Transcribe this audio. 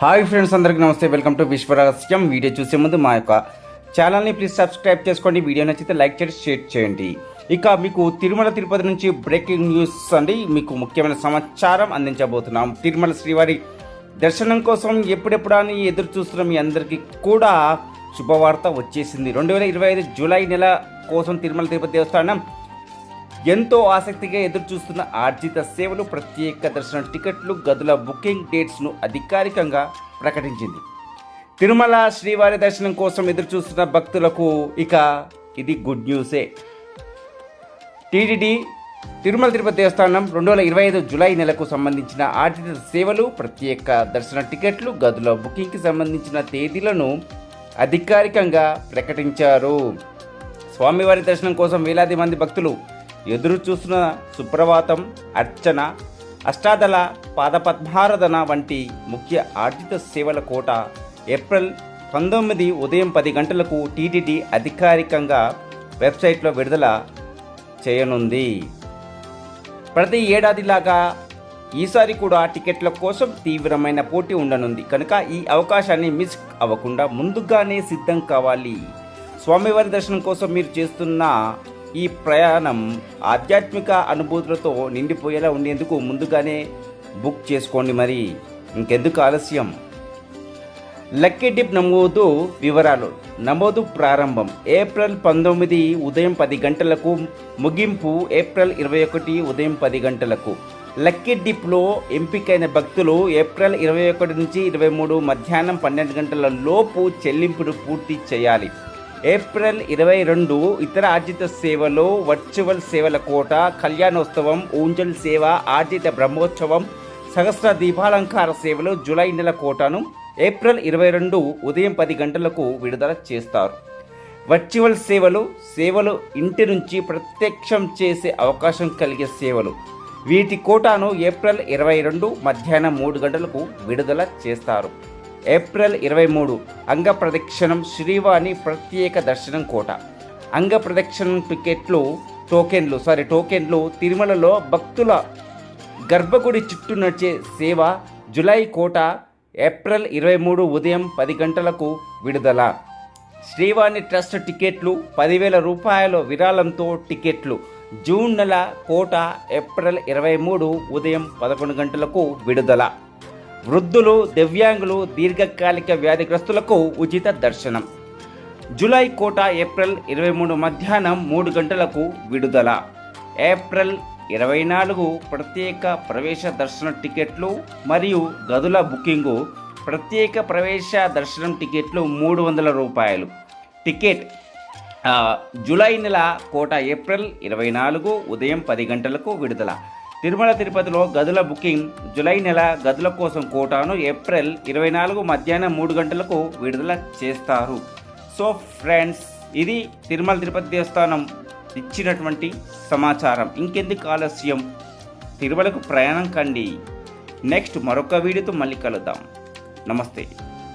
Hi friends అందరికీ నమస్తే. Welcome to విశ్వరహస్యం. Video చూసే ముందు మా యొక్క ఛానల్ని ప్లీజ్ సబ్స్క్రైబ్ చేసుకోండి. వీడియో నచ్చితే లైక్ చేసి షేర్ చేయండి. ఇక మీకు తిరుమల తిరుపతి నుంచి బ్రేకింగ్ న్యూస్ అండి. మీకు ముఖ్యమైన సమాచారం అందించబోతున్నాం. తిరుమల శ్రీవారి దర్శనం కోసం ఎప్పుడెప్పుడు అని ఎదురు చూస్తున్న మీ అందరికీ కూడా శుభవార్త వచ్చేసింది. రెండు వేల ఇరవై ఐదు జూలై నెల కోసం తిరుమల తిరుపతి దేవస్థానం ఎంతో ఆసక్తిగా ఎదురు చూస్తున్న ఆర్జిత సేవలు ప్రత్యేక దర్శన టికెట్లు గదుల బుకింగ్ డేట్స్ను అధికారికంగా ప్రకటించింది. తిరుమల శ్రీవారి దర్శనం కోసం ఎదురు చూస్తున్న భక్తులకు ఇక ఇది గుడ్ న్యూసే. టీటీడీ తిరుమల తిరుపతి దేవస్థానం రెండు వేల ఇరవై ఐదు జులై నెలకు సంబంధించిన ఆర్జిత సేవలు ప్రత్యేక దర్శన టికెట్లు గదుల బుకింగ్కి సంబంధించిన తేదీలను అధికారికంగా ప్రకటించారు. స్వామివారి దర్శనం కోసం వేలాది మంది భక్తులు ఎదురు చూసిన సుప్రభాతం అర్చన అష్టాదళ పాదపద్మారాధన వంటి ముఖ్య ఆర్జిత సేవల కోట ఏప్రిల్ పంతొమ్మిది ఉదయం పది గంటలకు టీటీడీ అధికారికంగా వెబ్సైట్లో విడుదల చేయనుంది. ప్రతి ఏడాదిలాగా ఈసారి కూడా టికెట్ల కోసం తీవ్రమైన పోటీ ఉండనుంది. కనుక ఈ అవకాశాన్ని మిస్ అవ్వకుండా ముందుగానే సిద్ధం కావాలి. స్వామివారి దర్శనం కోసం మీరు చేస్తున్న ఈ ప్రయాణం ఆధ్యాత్మిక అనుభూతులతో నిండిపోయేలా ఉండేందుకు ముందుగానే బుక్ చేసుకోండి మరి. ఇంకెందుకు ఆలస్యం? లక్కీ డిప్ నమోదు వివరాలు. నమోదు ప్రారంభం. ఏప్రిల్ పంతొమ్మిది ఉదయం పది గంటలకు. ముగింపు ఏప్రిల్ ఇరవై ఒకటి ఉదయం పది గంటలకు. లక్కీ డిప్లో ఎంపికైన భక్తులు ఏప్రిల్ ఇరవై ఒకటి నుంచి ఇరవై మూడు మధ్యాహ్నం పన్నెండు గంటల లోపు చెల్లింపును పూర్తి చేయాలి. ఏప్రిల్ ఇరవై రెండు ఇతర ఆర్జిత సేవలు వర్చువల్ సేవల కోట కళ్యాణోత్సవం ఊంజల్ సేవ ఆర్జిత బ్రహ్మోత్సవం సహస్ర దీపాలంకార సేవలు జూలై నెల కోటాను ఏప్రిల్ ఇరవై రెండు ఉదయం పది గంటలకు విడుదల చేస్తారు. వర్చువల్ సేవలు సేవలు ఇంటి నుంచి ప్రత్యక్షం చేసే అవకాశం కలిగే సేవలు. వీటి కోటాను ఏప్రిల్ ఇరవై రెండు మధ్యాహ్నం మూడు గంటలకు విడుదల చేస్తారు. ఏప్రిల్ ఇరవై మూడు అంగప్రదక్షిణం శ్రీవాణి ప్రత్యేక దర్శనం కోట. అంగప్రదక్షిణం టికెట్లు టోకెన్లు సారీ టోకెన్లు తిరుమలలో భక్తుల గర్భగుడి చుట్టూ నడిచే సేవ జులై కోట ఏప్రిల్ ఇరవై మూడు ఉదయం పది గంటలకు విడుదల. శ్రీవాణి ట్రస్ట్ టికెట్లు పదివేల రూపాయల విరాళంతో టికెట్లు. జూన్ నెల కోట ఏప్రిల్ ఇరవై మూడు ఉదయం పదకొండు గంటలకు విడుదల. వృద్ధులు దివ్యాంగులు దీర్ఘకాలిక వ్యాధిగ్రస్తులకు ఉచిత దర్శనం. జూలై కోట ఏప్రిల్ ఇరవై మూడు మధ్యాహ్నం మూడు గంటలకు విడుదల. ఏప్రిల్ ఇరవై నాలుగు ప్రత్యేక ప్రవేశ దర్శన టికెట్లు మరియు గదుల బుకింగు. ప్రత్యేక ప్రవేశ దర్శనం టికెట్లు మూడు వందల రూపాయలు. టికెట్ జూలై నెల కోట ఏప్రిల్ ఇరవై నాలుగు ఉదయం పది గంటలకు విడుదల. తిరుమల తిరుపతిలో గదుల బుకింగ్ జూలై నెల గదుల కోసం కోటాను ఏప్రిల్ ఇరవై నాలుగు మధ్యాహ్నం మూడు గంటలకు విడుదల చేస్తారు. సో ఫ్రెండ్స్ ఇది తిరుమల తిరుపతి దేవస్థానం ఇచ్చినటువంటి సమాచారం. ఇంకెందుకు ఆలస్యం? తిరుమలకు ప్రయాణం కండి. నెక్స్ట్ మరొక వీడియోతో మళ్ళీ కలుద్దాం. నమస్తే.